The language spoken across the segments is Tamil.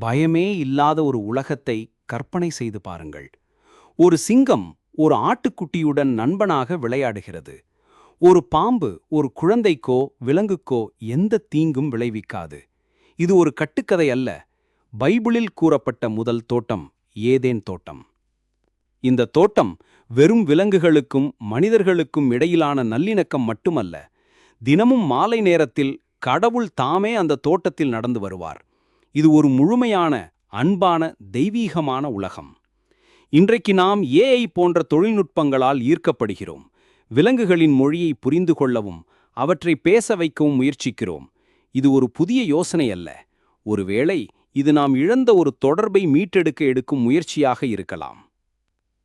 பயமே இல்லாத ஒரு உலகத்தை கற்பனை செய்து பாருங்கள். ஒரு சிங்கம் ஒரு ஆட்டுக்குட்டியுடன் நண்பனாக விளையாடுகிறது. ஒரு பாம்பு ஒரு குழந்தைக்கோ விலங்குக்கோ எந்த தீங்கும் விளைவிக்காது. இது ஒரு கட்டுக்கதை அல்ல. பைபிளில் கூறப்பட்ட முதல் தோட்டம் ஏதேன் தோட்டம். இந்த தோட்டம் வெறும் விலங்குகளுக்கும் மனிதர்களுக்கும் இடையிலான நல்லிணக்கம் மட்டுமல்ல தினமும் மாலை நேரத்தில் கடவுள் தாமே அந்த தோட்டத்தில் நடந்து வருவார். இது ஒரு முழுமையான அன்பான தெய்வீகமான உலகம். இன்றைக்கு நாம் ஏஐ போன்ற தொழில்நுட்பங்களால் ஈர்க்கப்படுகிறோம். விலங்குகளின் மொழியை புரிந்து கொள்ளவும் அவற்றை பேச வைக்கவும் முயற்சிக்கிறோம். இது ஒரு புதிய யோசனை அல்ல. ஒருவேளை இது நாம் இழந்த ஒரு தொடர்பை மீட்டெடுக்க எடுக்கும் முயற்சியாக இருக்கலாம்.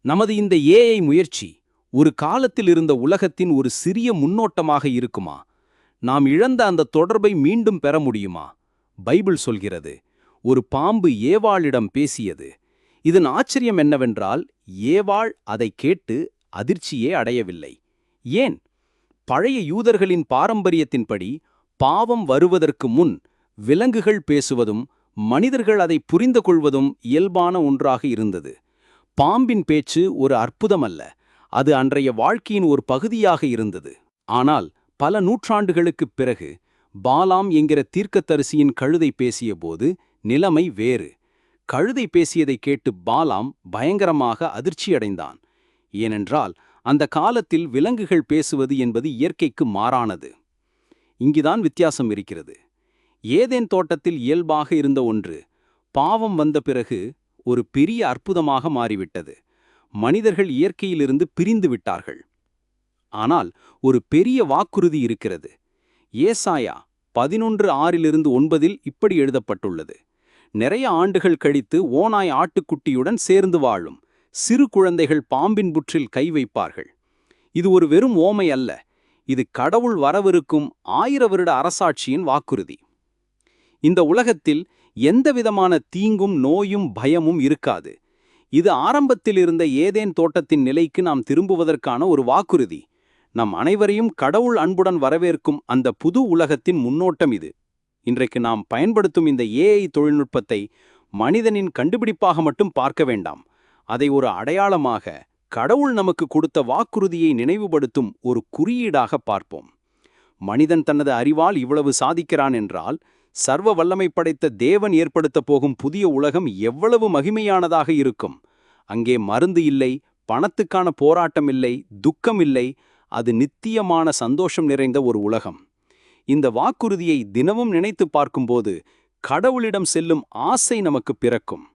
நமது இந்த ஏஐ முயற்சி ஒரு காலத்தில் இருந்த உலகத்தின் ஒரு சிறிய முன்னோட்டமாக இருக்குமா? நாம் இழந்த அந்த தொடர்பை மீண்டும் பெற முடியுமா? பைபிள் சொல்கிறது ஒரு பாம்பு ஏவாளிடம் பேசியது. இதன் ஆச்சரியம் என்னவென்றால் ஏவாள் அதை கேட்டு அதிர்ச்சியே அடையவில்லை. ஏன்? பழைய யூதர்களின் பாரம்பரியத்தின்படி பாவம் வருவதற்கு முன் விலங்குகள் பேசுவதும் மனிதர்கள் அதை புரிந்து கொள்வதும் இயல்பான ஒன்றாக இருந்தது. பாம்பின் பேச்சு ஒரு அற்புதமல்ல அது அன்றைய வாழ்க்கையின் ஒரு பகுதியாக இருந்தது. ஆனால் பல நூற்றாண்டுகளுக்குப் பிறகு பாலாம் என்கிற தீர்க்கத்தரிசியின் கழுதை பேசியபோது நிலைமை வேறு. கழுதை பேசியதை கேட்டு பாலாம் பயங்கரமாக அதிர்ச்சியடைந்தான். ஏனென்றால் அந்த காலத்தில் விலங்குகள் பேசுவது என்பது இயற்கைக்கு மாறானது. இங்குதான் வித்தியாசம் இருக்கிறது. ஏதேன் தோட்டத்தில் இயல்பாக இருந்த ஒன்று பாவம் வந்த பிறகு ஒரு பெரிய அற்புதமாக மாறிவிட்டது. மனிதர்கள் இயற்கையிலிருந்து பிரிந்து விட்டார்கள். ஆனால் ஒரு பெரிய வாக்குறுதி இருக்கிறது. ஏசாயா பதினொன்று ஆறிலிருந்து ஒன்பதில் இப்படி எழுதப்பட்டுள்ளது. நிறைய ஆண்டுகள் கழித்து ஓனாய் ஆட்டுக்குட்டியுடன் சேர்ந்து வாழும் சிறு குழந்தைகள் பாம்பின் புற்றில் கை வைப்பார்கள். இது ஒரு வெறும் ஓமை அல்ல இது கடவுள் வரவிருக்கும் ஆயிர வருட அரசாட்சியின் வாக்குறுதி. இந்த உலகத்தில் எந்தவிதமான தீங்கும் நோயும் பயமும் இருக்காது. இது ஆரம்பத்தில் இருந்த ஏதேன் தோட்டத்தின் நிலைக்கு நாம் திரும்புவதற்கான ஒரு வாக்குறுதி. நம் அனைவரையும் கடவுள் அன்புடன் வரவேற்கும் அந்த புது உலகத்தின் முன்னோட்டம் இது. இன்றைக்கு நாம் பயன்படுத்தும் இந்த ஏஐ தொழில்நுட்பத்தை மனிதனின் கண்டுபிடிப்பாக மட்டும் பார்க்க வேண்டாம். அதை ஒரு அடையாளமாக கடவுள் நமக்கு கொடுத்த வாக்குறுதியை நினைவுபடுத்தும் ஒரு குறியீடாக பார்ப்போம். மனிதன் தனது அறிவால் இவ்வளவு சாதிக்கிறான் என்றால் சர்வ வல்லமை படைத்த தேவன் ஏற்படுத்தப் போகும் புதிய உலகம் எவ்வளவு மகிமையானதாக இருக்கும். அங்கே மருந்து இல்லை பணத்துக்கான போராட்டம் இல்லை துக்கம் இல்லை அது நித்தியமான சந்தோஷம் நிறைந்த ஒரு உலகம். இந்த வாக்குறுதியை தினமும் நினைத்து பார்க்கும்போது கடவுளிடம் செல்லும் ஆசை நமக்கு பிறக்கும்.